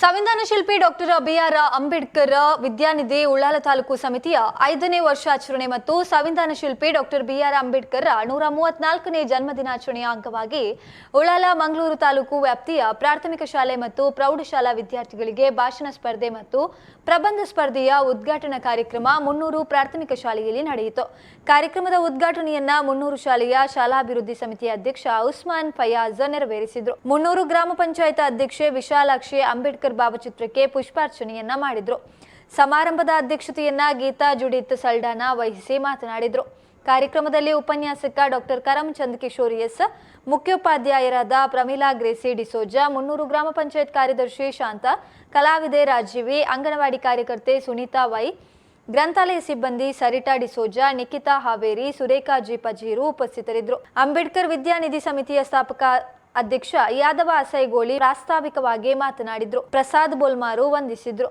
ಸಂವಿಧಾನ ಶಿಲ್ಪಿ doctor BR Ambedkar Vidyanidhi Ullal taluk ಸಮಿತಿಯ ಐದನೇ ವರ್ಷಾಚರಣೆ ಮತ್ತು ಸಂವಿಧಾನ ಶಿಲ್ಪಿ ಡಾಕ್ಟರ್ ಬಿಆರ್ ಅಂಬೇಡ್ಕರ್ ನೂರ ಮೂವತ್ನಾಲ್ಕನೇ ಜನ್ಮದಿನಾಚರಣೆಯ ಅಂಗವಾಗಿ ಉಳ್ಳಾಲ ಮಂಗಳೂರು ತಾಲೂಕು ವ್ಯಾಪ್ತಿಯ ಪ್ರಾಥಮಿಕ ಶಾಲೆ ಮತ್ತು ಪ್ರೌಢಶಾಲಾ ವಿದ್ಯಾರ್ಥಿಗಳಿಗೆ ಭಾಷಣ ಸ್ಪರ್ಧೆ ಮತ್ತು ಪ್ರಬಂಧ ಸ್ಪರ್ಧೆಯ ಉದ್ಘಾಟನಾ ಕಾರ್ಯಕ್ರಮ ಮುನ್ನೂರು ಪ್ರಾಥಮಿಕ ಶಾಲೆಯಲ್ಲಿ ನಡೆಯಿತು. ಕಾರ್ಯಕ್ರಮದ ಉದ್ಘಾಟನೆಯನ್ನ ಮುನ್ನೂರು ಶಾಲೆಯ ಶಾಲಾಭಿವೃದ್ಧಿ ಸಮಿತಿಯ ಅಧ್ಯಕ್ಷ ಉಸ್ಮಾನ್ ಫಯಾಜ್ ನೆರವೇರಿಸಿದರು. ಮುನ್ನೂರು ಗ್ರಾಮ ಪಂಚಾಯತ್ ಅಧ್ಯಕ್ಷೆ ವಿಶಾಲಾಕ್ಷಿ ಅಂಬೇಡ್ಕರ್ ಭಾವಚಿತ್ರಕ್ಕೆ ಪುಷ್ಪಾರ್ಚನೆಯನ್ನ ಮಾಡಿದ್ರು. ಸಮಾರಂಭದ ಅಧ್ಯಕ್ಷತೆಯನ್ನ ಗೀತಾ ಜುಡಿತ್ ಸಲ್ಡಾನ ವಹಿಸಿ ಮಾತನಾಡಿದ್ರು. ಕಾರ್ಯಕ್ರಮದಲ್ಲಿ ಉಪನ್ಯಾಸಕ ಡಾಕ್ಟರ್ ಕರಮಚಂದ್ ಕಿಶೋರ್ ಎಸ್, ಮುಖ್ಯೋಪಾಧ್ಯಾಯರಾದ ಪ್ರಮೀಲಾ ಗ್ರೇಸಿ ಡಿಸೋಜಾ, ಮುನ್ನೂರು ಗ್ರಾಮ ಪಂಚಾಯತ್ ಕಾರ್ಯದರ್ಶಿ ಶಾಂತ, ಕಲಾವಿದೆ ರಾಜೀವಿ, ಅಂಗನವಾಡಿ ಕಾರ್ಯಕರ್ತೆ ಸುನೀತಾ ವೈ, ಗ್ರಂಥಾಲಯ ಸಿಬ್ಬಂದಿ ಸರಿಟಾ ಡಿಸೋಜಾ, ನಿಖಿತಾ ಹಾವೇರಿ, ಸುರೇಖಾ ಜಿ ಪಜೀರು ಉಪಸ್ಥಿತರಿದ್ದರು. ಅಂಬೇಡ್ಕರ್ ವಿದ್ಯಾನಿಧಿ ಸಮಿತಿಯ ಸ್ಥಾಪಕ ಅಧ್ಯಕ್ಷ ಯಾದವ ಅಸೈಗೋಳಿ ಪ್ರಾಸ್ತಾವಿಕವಾಗಿ ಮಾತನಾಡಿದ್ರು. ಪ್ರಸಾದ್ ಬೋಲ್ಮಾರು ವಂದಿಸಿದ್ರು.